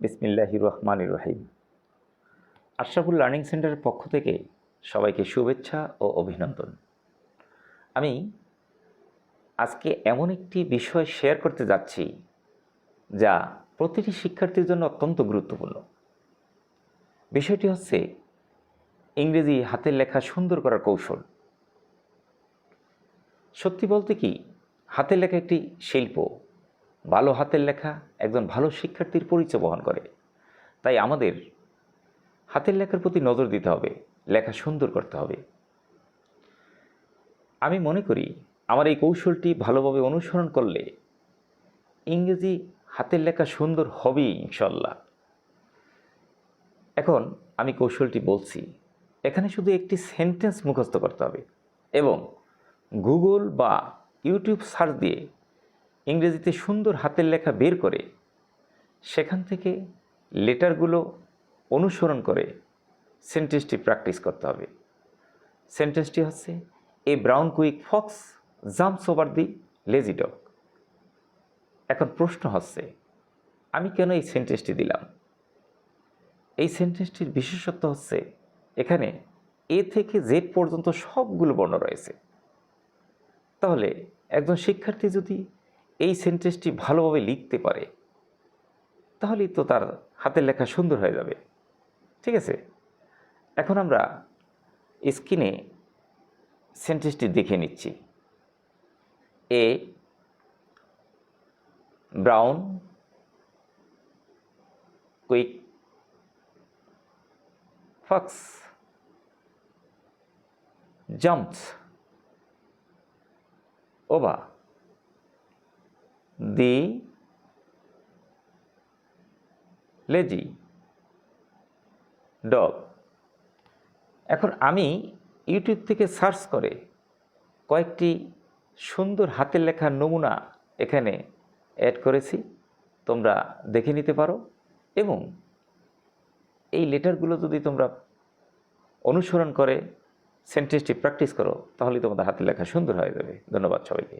বিসমিল্লাহির রহমান রহিম। আশরাফুল লার্নিং সেন্টারের পক্ষ থেকে সবাইকে শুভেচ্ছা ও অভিনন্দন। আমি আজকে এমন একটি বিষয় শেয়ার করতে যাচ্ছি, যা প্রতিটি শিক্ষার্থীর জন্য অত্যন্ত গুরুত্বপূর্ণ। বিষয়টি হচ্ছে ইংরেজি হাতের লেখা সুন্দর করার কৌশল। সত্যি বলতে কি, হাতের লেখা একটি শিল্প ভালো হাতের লেখা একজন ভালো শিক্ষার্থীর পরিচয় বহন করে। তাই আমাদের হাতের লেখার প্রতি নজর দিতে হবে, লেখা সুন্দর করতে হবে। আমি মনে করি আমার এই কৌশলটি ভালোভাবে অনুসরণ করলে ইংরেজি হাতের লেখা সুন্দর হবেই ইনশাল্লাহ এখন আমি কৌশলটি বলছি, এখানে শুধু একটি সেন্টেন্স মুখস্থ করতে হবে এবং গুগল বা ইউটিউব সার্চ দিয়ে ইংরেজিতে সুন্দর হাতের লেখা বের করে, সেখান থেকে লেটারগুলো অনুসরণ করে সেন্টেন্সটি প্র্যাকটিস করতে হবে। সেন্টেন্সটি হচ্ছে, a brown quick fox jumps over the lazy dog. এখন প্রশ্ন হচ্ছে, আমি কেন এই সেন্টেন্সটি দিলাম? এই সেন্টেন্সটির বিশেষত্ব হচ্ছে, এখানে এ থেকে জেড পর্যন্ত সবগুলো বর্ণ রয়েছে। তাহলে একজন শিক্ষার্থী যদি এই সেন্টেন্সটি ভালোভাবে লিখতে পারে, তাহলেই তো তার হাতের লেখা সুন্দর হয়ে যাবে। ঠিক আছে? এখন আমরা স্ক্রিনে সেন্টেন্সটি দেখে নিচ্ছি। A brown quick fox jumps over the lazy dog এখন আমি ইউটিউব থেকে সার্চ করে কয়েকটি সুন্দর হাতের লেখার নমুনা এখানে অ্যাড করেছি, তোমরা দেখে নিতে পারো এবং এই লেটারগুলো যদি তোমরা অনুসরণ করে সেন্টেন্সটি প্র্যাকটিস করো তাহলে তোমাদের হাতের লেখা সুন্দর হয়ে যাবে। ধন্যবাদ সবাইকে।